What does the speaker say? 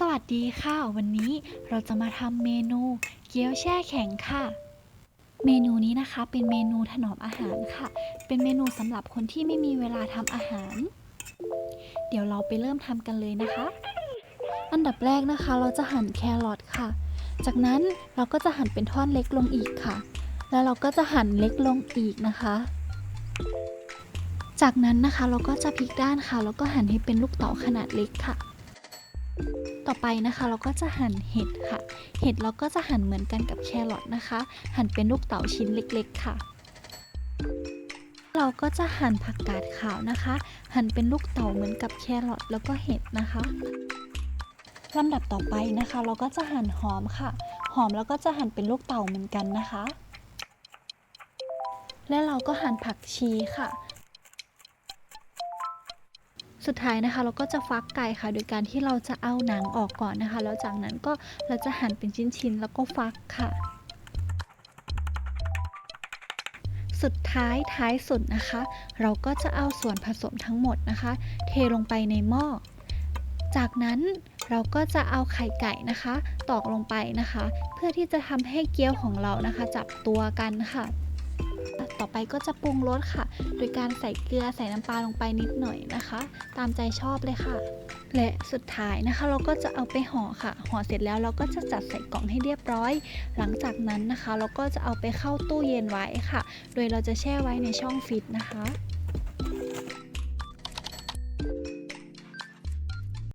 สวัสดีค่ะ วันนี้เราจะมาทำเมนู เกี๊ยวแช่แข็งค่ะ เมนูนี้นะคะเป็นเมนูถนอมอาหารค่ะ เป็นเมนูสำหรับคนที่ไม่มีเวลาทำอาหาร เดี๋ยวเราไปเริ่มทำกันเลยนะคะ อันดับแรกนะคะเราจะหั่นแครอทค่ะ จากนั้นเราก็จะหั่นเป็นท่อนเล็กลงอีกค่ะ แล้วเราก็จะหั่นเล็กลงอีกนะคะ จากนั้นนะคะเราก็จะพลิกด้านค่ะแล้วก็หั่นให้เป็นลูกเต๋าขนาดเล็กค่ะ ต่อไปนะคะเราก็จะหั่นเห็ดค่ะ เห็ดเราก็จะหั่นเหมือนกันกับแครอทนะคะ หั่นเป็นลูกเต๋าชิ้นเล็กๆค่ะ เราก็จะหั่นผักกาดขาวนะคะ หั่นเป็นลูกเต๋าเหมือนกับแครอทแล้วก็เห็ดนะคะลำดับต่อไปนะคะ เราก็จะหั่นหอมค่ะ หอมแล้วก็จะหั่นเป็นลูกเต๋าเหมือนกันนะคะ และเราก็หั่นผักชีค่ะ สุดท้ายนะคะ เราก็จะฟักไก่ค่ะ โดยการที่เราจะเอาหนังออกก่อนนะคะ แล้วจากนั้นก็เราจะหั่นเป็นชิ้นๆแล้วก็ฟักค่ะสุดท้ายท้ายสุดนะคะ เราก็จะเอาส่วนผสมทั้งหมดนะคะ เทลงไปในหม้อ จากนั้นเราก็จะเอาไข่ไก่นะคะ ตอกลงไปนะคะ เพื่อที่จะทำให้เกี๊ยวของเรานะคะ จับตัวกันค่ะ ต่อไปก็จะปรุงรสค่ะ โดยการใส่เกลือใส่น้ำปลาลงไปนิดหน่อยนะคะ ตามใจชอบเลยค่ะ และสุดท้ายนะคะ เราก็จะเอาไปห่อค่ะ ห่อเสร็จแล้วเราก็จะจัดใส่กล่องให้เรียบร้อย หลังจากนั้นนะคะ เราก็จะเอาไปเข้าตู้เย็นไว้ค่ะ โดยเราจะแช่ไว้ในช่องฟิตนะคะ